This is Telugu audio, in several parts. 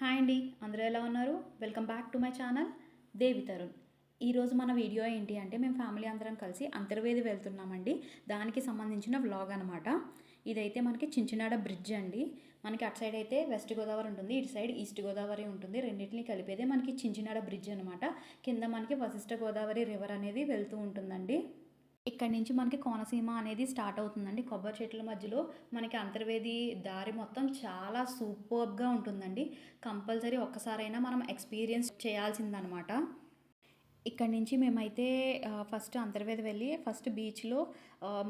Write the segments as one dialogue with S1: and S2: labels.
S1: హాయ్ అండి అందరూ ఎలా ఉన్నారు? Welcome back to my channel Devi Tarun ఈరోజు మన వీడియో ఏంటి అంటే మేము ఫ్యామిలీ అందరం కలిసి అంతర్వేది వెళ్తున్నామండి. దానికి సంబంధించిన వ్లాగ్ అనమాట ఇదైతే మనకి చించినాడ బ్రిడ్జ్ అండి. మనకి అటు సైడ్ అయితే వెస్ట్ గోదావరి ఉంటుంది ఇటు సైడ్ ఈస్ట్ గోదావరి ఉంటుంది. రెండింటిని కలిపేదే మనకి చించినాడ బ్రిడ్జ్ అనమాట కింద మనకి వశిష్ఠ గోదావరి రివర్ అనేది వెళ్తూ ఉంటుందండి. ఇక్కడ నుంచి మనకి కోనసీమ అనేది స్టార్ట్ అవుతుందండి. కొబ్బరి చెట్ల మధ్యలో మనకి అంతర్వేది దారి మొత్తం చాలా సూపర్గా ఉంటుందండి. కంపల్సరీ ఒక్కసారైనా మనం ఎక్స్పీరియన్స్ చేయాల్సిందనమాట. ఇక్కడ నుంచి మేమైతే ఫస్ట్ అంతర్వేది వెళ్ళి ఫస్ట్ బీచ్లో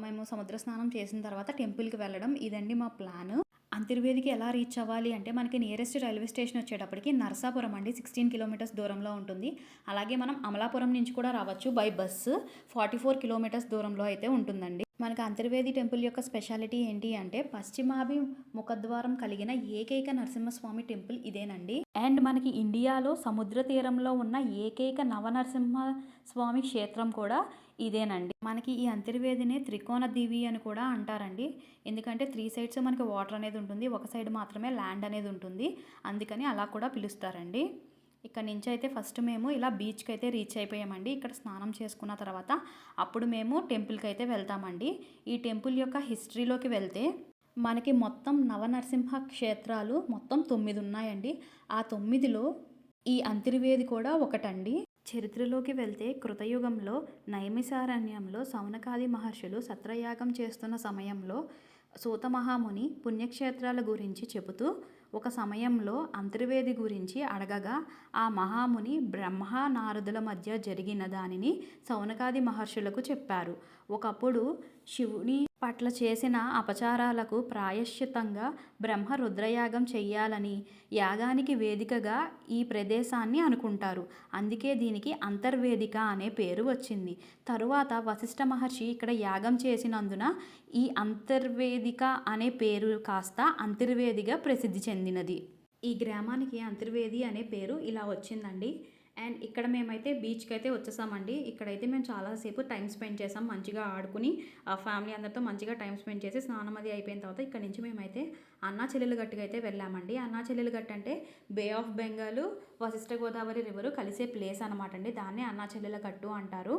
S1: మేము సముద్ర స్నానం చేసిన తర్వాత టెంపుల్కి వెళ్ళడం. ఇదండి మా ప్లాన్. అంతర్వేదికి ఎలా రీచ్ అవ్వాలి అంటే మనకి నియరెస్ట్ రైల్వే స్టేషన్ వచ్చేటప్పటికి నరసాపురం అండి సిక్స్టీన్ కిలోమీటర్స్ దూరంలో ఉంటుంది. అలాగే మనం అమలాపురం నుంచి కూడా రావచ్చు by bus forty four kilometres దూరంలో అయితే ఉంటుందండి. మనకి అంతర్వేది టెంపుల్ యొక్క స్పెషాలిటీ ఏంటి అంటే పశ్చిమాభి ముఖద్వారం కలిగిన ఏకైక నరసింహస్వామి టెంపుల్ ఇదేనండి. అండ్ మనకి ఇండియాలో సముద్ర తీరంలో ఉన్న ఏకైక నవనరసింహ స్వామి క్షేత్రం కూడా ఇదేనండి. మనకి ఈ అంతర్వేదిని త్రికోణ దీవి అని కూడా అంటారండి. ఎందుకంటే త్రీ సైడ్స్ మనకి వాటర్ అనేది ఉంటుంది. ఒక సైడ్ మాత్రమే ల్యాండ్ అనేది ఉంటుంది. అందుకని అలా కూడా పిలుస్తారండి. ఇక్కడ నుంచి అయితే ఫస్ట్ మేము ఇలా బీచ్కి అయితే రీచ్ అయిపోయామండి. ఇక్కడ స్నానం చేసుకున్న తర్వాత అప్పుడు మేము టెంపుల్కి అయితే వెళ్తామండి. ఈ టెంపుల్ యొక్క హిస్టరీలోకి వెళ్తే మనకి మొత్తం నవనరసింహ క్షేత్రాలు మొత్తం తొమ్మిది ఉన్నాయండి. ఆ తొమ్మిదిలో ఈ అంతర్వేది కూడా ఒకటండి. చరిత్రలోకి వెళ్తే కృతయుగంలో నైమిసారణ్యంలో సౌనకాది మహర్షులు సత్రయాగం చేస్తున్న సమయంలో సూత మహాముని పుణ్యక్షేత్రాల గురించి చెబుతూ ఒక సమయంలో అంతర్వేది గురించి అడగగా ఆ మహాముని బ్రహ్మ నారదుల మధ్య జరిగిన దానిని సౌనకాది మహర్షులకు చెప్పారు. ఒకప్పుడు శివుని పట్ల చేసిన అపచారాలకు ప్రాయశ్చితంగా బ్రహ్మ రుద్రయాగం చెయ్యాలని యాగానికి వేదికగా ఈ ప్రదేశాన్ని అనుకుంటారు. అందుకే దీనికి అంతర్వేదిక అనే పేరు వచ్చింది. తరువాత వశిష్ఠ మహర్షి ఇక్కడ యాగం చేసినందున ఈ అంతర్వేదిక అనే పేరు కాస్త అంతర్వేదిగా ప్రసిద్ధి చెందినది. ఈ గ్రామానికి అంతర్వేది అనే పేరు ఇలా వచ్చిందండి. అండ్ ఇక్కడ మేమైతే బీచ్కి అయితే వచ్చేసామండి. ఇక్కడైతే మేము చాలాసేపు టైం స్పెండ్ చేసాం మంచిగా ఆడుకుని ఆ ఫ్యామిలీ అందరితో మంచిగా టైం స్పెండ్ చేసి స్నానం అది అయిపోయిన తర్వాత ఇక్కడ నుంచి మేమైతే అన్నా చెల్లెలు గట్టుగా అయితే వెళ్ళామండి. అన్నా చెల్లెలు గట్టు అంటే bay of Bengal Vashishta Godavari river కలిసే ప్లేస్ అనమాట అండి. దాన్నే అన్నా చెల్లెల గట్టు అంటారు.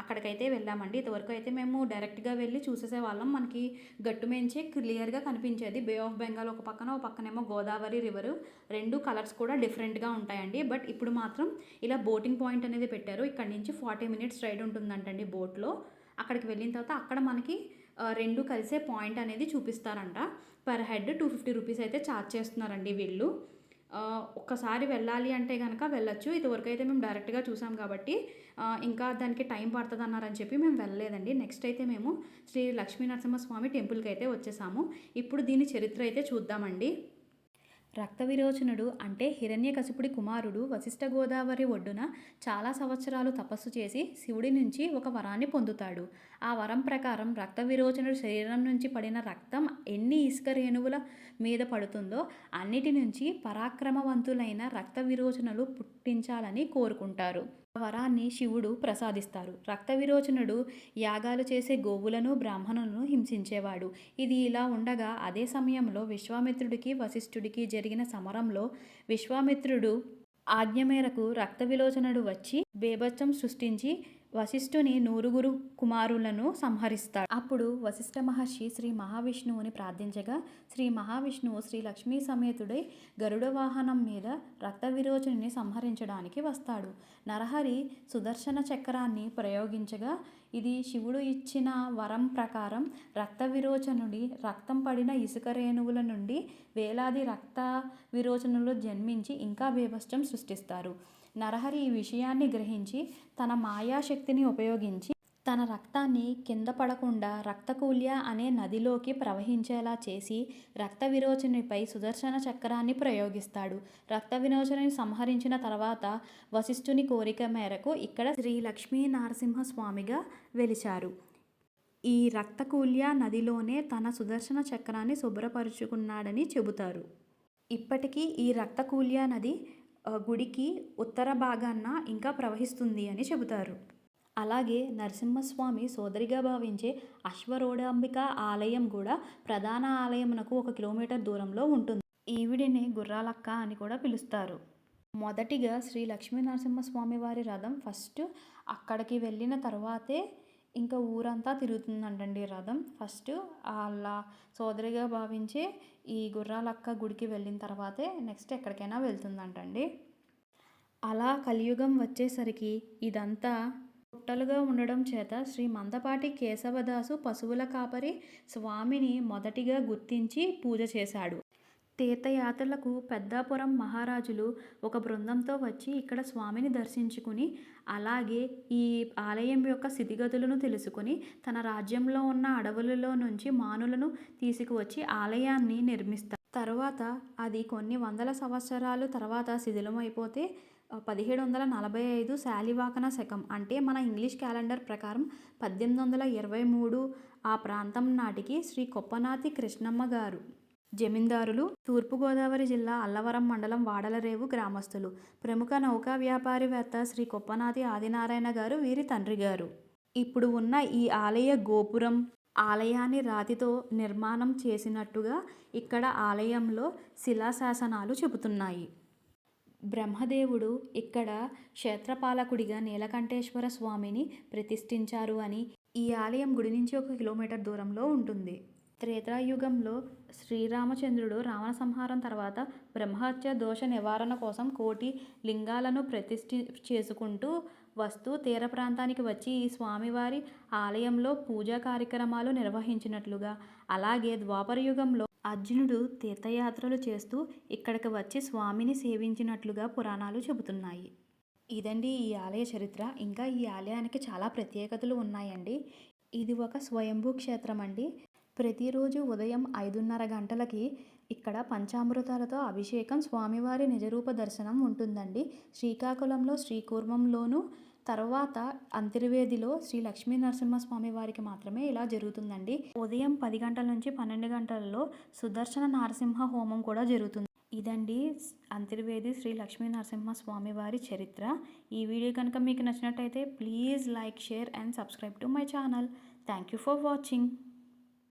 S1: అక్కడికైతే వెళ్ళామండి. ఇంతవరకు అయితే మేము డైరెక్ట్గా వెళ్ళి చూసేసే వాళ్ళం. మనకి గట్టు మేంచే క్లియర్గా కనిపించేది. బే ఆఫ్ బెంగాల్ ఒక పక్కన ఒక పక్కనేమో గోదావరి రివర్. రెండు కలర్స్ కూడా డిఫరెంట్గా ఉంటాయండి. బట్ ఇప్పుడు మాత్రం ఇలా బోటింగ్ పాయింట్ అనేది పెట్టారు. ఇక్కడ నుంచి ఫార్టీ మినిట్స్ రైడ్ ఉంటుందంటండి బోట్లో. అక్కడికి వెళ్ళిన తర్వాత అక్కడ మనకి రెండు కలిసే పాయింట్ అనేది చూపిస్తారంట. Per head two fifty rupees అయితే ఛార్జ్ చేస్తున్నారండి వీళ్ళు. ఒక్కసారి వెళ్ళాలి అంటే కనుక వెళ్ళొచ్చు. ఇదివరకు అయితే మేము డైరెక్ట్గా చూసాం కాబట్టి ఇంకా దానికి టైం పడుతుంది అన్నారని చెప్పి మేము వెళ్ళలేదండి. నెక్స్ట్ అయితే మేము శ్రీ లక్ష్మీ నరసింహస్వామి టెంపుల్కి అయితే వచ్చేసాము. ఇప్పుడు దీని చరిత్ర అయితే చూద్దామండి. రక్త విరోచనుడు అంటే హిరణ్యకశిపుడి కుమారుడు వశిష్ఠ గోదావరి ఒడ్డున చాలా సంవత్సరాలు తపస్సు చేసి శివుడి నుంచి ఒక వరాన్ని పొందుతాడు. ఆ వరం ప్రకారం రక్త విరోచనుడు శరీరం నుంచి పడిన రక్తం ఎన్ని ఇసుక రేణువుల మీద పడుతుందో అన్నిటి నుంచి పరాక్రమవంతులైన రక్త విరోచనలు పుట్టించాలని కోరుకుంటారు. వరాన్ని శివుడు ప్రసాదిస్తారు. రక్త విరోచనుడు యాగాలు చేసే గోవులను బ్రాహ్మణులను హింసించేవాడు. ఇది ఇలా ఉండగా అదే సమయంలో విశ్వామిత్రుడికి వశిష్ఠుడికి జరిగిన సమరంలో విశ్వామిత్రుడు ఆజ్ఞ మేరకు రక్త విలోచనుడు వచ్చి బేభత్సం సృష్టించి వశిష్ఠుని నూరుగురు కుమారులను సంహరిస్తాడు. అప్పుడు వశిష్ఠ మహర్షి శ్రీ మహావిష్ణువుని ప్రార్థించగా శ్రీ మహావిష్ణువు శ్రీ లక్ష్మీ సమేతుడై గరుడ వాహనం మీద రక్త విరోచనుని సంహరించడానికి వస్తాడు. నరహరి సుదర్శన చక్రాన్ని ప్రయోగించగా ఇది శివుడు ఇచ్చిన వరం ప్రకారం రక్త విరోచనుడి రక్తం పడిన ఇసుక రేణువుల నుండి వేలాది రక్త విరోచనులు జన్మించి ఇంకా బీభత్సం సృష్టిస్తారు. నరహరి ఈ విషయాన్ని గ్రహించి తన మాయాశక్తిని ఉపయోగించి తన రక్తాన్ని కింద పడకుండా రక్తకూల్య అనే నదిలోకి ప్రవహించేలా చేసి రక్త విరోచనిపై సుదర్శన చక్రాన్ని ప్రయోగిస్తాడు. రక్త విరోచనని సంహరించిన తర్వాత వశిష్ఠుని కోరిక మేరకు ఇక్కడ శ్రీ లక్ష్మీ నరసింహస్వామిగా వెలిచారు ఈ రక్తకూల్య నదిలోనే తన సుదర్శన చక్రాన్ని శుభ్రపరుచుకున్నాడని చెబుతారు. ఇప్పటికీ ఈ రక్తకూల్య నది గుడికి ఉత్తర భాగాన ఇంకా ప్రవహిస్తుంది అని చెబుతారు. అలాగే నరసింహస్వామి సోదరిగా భావించే అశ్వరోడాంబిక ఆలయం కూడా ప్రధాన ఆలయమునకు ఒక కిలోమీటర్ దూరంలో ఉంటుంది. ఈవిడిని గుర్రాలక్క అని కూడా పిలుస్తారు. మొదటిగా శ్రీ లక్ష్మీ నరసింహస్వామి వారి రథం ఫస్ట్ అక్కడికి వెళ్ళిన తర్వాతే ఇంకా ఊరంతా తిరుగుతుందంటండి రథం. ఫస్ట్ వాళ్ళ సోదరిగా భావించి ఈ గుర్రాలక్క గుడికి వెళ్ళిన తర్వాతే నెక్స్ట్ ఎక్కడికైనా వెళ్తుందంటండి. అలా కలియుగం వచ్చేసరికి ఇదంతా పుట్టలుగా ఉండడం చేత శ్రీ మందపాటి కేశవదాసు పశువుల కాపరి స్వామిని మొదటిగా గుర్తించి పూజ చేశాడు. తీర్థయాత్రలకు పెద్దాపురం మహారాజులు ఒక బృందంతో వచ్చి ఇక్కడ స్వామిని దర్శించుకుని అలాగే ఈ ఆలయం యొక్క స్థితిగతులను తెలుసుకుని తన రాజ్యంలో ఉన్న అడవులలో నుంచి మానులను తీసుకువచ్చి ఆలయాన్ని నిర్మిస్తారు. తర్వాత అది కొన్ని వందల సంవత్సరాలు తర్వాత శిథిలమైపోతే పదిహేడు వందల నలభై ఐదు శాలివాకన శకం అంటే మన ఇంగ్లీష్ క్యాలెండర్ ప్రకారం పద్దెనిమిది వందల ఇరవై మూడు ఆ ప్రాంతం నాటికి శ్రీ కొప్పనాతి కృష్ణమ్మ గారు. జమీందారులు తూర్పుగోదావరి జిల్లా అల్లవరం మండలం వాడలరేవు గ్రామస్తులు. ప్రముఖ నౌకా వ్యాపారివేత్త శ్రీ కొప్పనాథి ఆదినారాయణ గారు వీరి తండ్రి గారు. ఇప్పుడు ఉన్న ఈ ఆలయ గోపురం ఆలయాన్ని రాతితో నిర్మాణం చేసినట్టుగా ఇక్కడ ఆలయంలో శిలాశాసనాలు చెబుతున్నాయి. బ్రహ్మదేవుడు ఇక్కడ క్షేత్రపాలకుడిగా నీలకంఠేశ్వర స్వామిని ప్రతిష్ఠించారు అని ఈ ఆలయం గుడి నుంచి ఒక కిలోమీటర్ దూరంలో ఉంటుంది. త్రేతాయుగంలో శ్రీరామచంద్రుడు రావణ సంహారం తర్వాత బ్రహ్మహత్య దోష నివారణ కోసం కోటి లింగాలను ప్రతిష్ఠి చేసుకుంటూ వస్తూ తీర ప్రాంతానికి వచ్చి ఈ స్వామివారి ఆలయంలో పూజా కార్యక్రమాలు నిర్వహించినట్లుగా. అలాగే ద్వాపర యుగంలో అర్జునుడు తీర్థయాత్రలు చేస్తూ ఇక్కడికి వచ్చి స్వామిని సేవించినట్లుగా పురాణాలు చెబుతున్నాయి. ఇదండి ఈ ఆలయ చరిత్ర. ఇంకా ఈ ఆలయానికి చాలా ప్రత్యేకతలు ఉన్నాయండి. ఇది ఒక స్వయంభూ క్షేత్రం అండి ప్రతిరోజు ఉదయం ఐదున్నర గంటలకి ఇక్కడ పంచామృతాలతో అభిషేకం స్వామివారి నిజరూప దర్శనం ఉంటుందండి. శ్రీకాకుళంలో శ్రీకూర్మంలోను తర్వాత అంతర్వేదిలో శ్రీ లక్ష్మీ నరసింహస్వామి వారికి మాత్రమే ఇలా జరుగుతుందండి. ఉదయం పది గంటల నుంచి పన్నెండు గంటలలో సుదర్శన నరసింహ హోమం కూడా జరుగుతుంది. ఇదండి అంతర్వేది శ్రీ లక్ష్మీ నరసింహ స్వామి వారి చరిత్ర. ఈ వీడియో కనుక మీకు నచ్చినట్టయితే please like share and subscribe to my channel. Thank you for watching.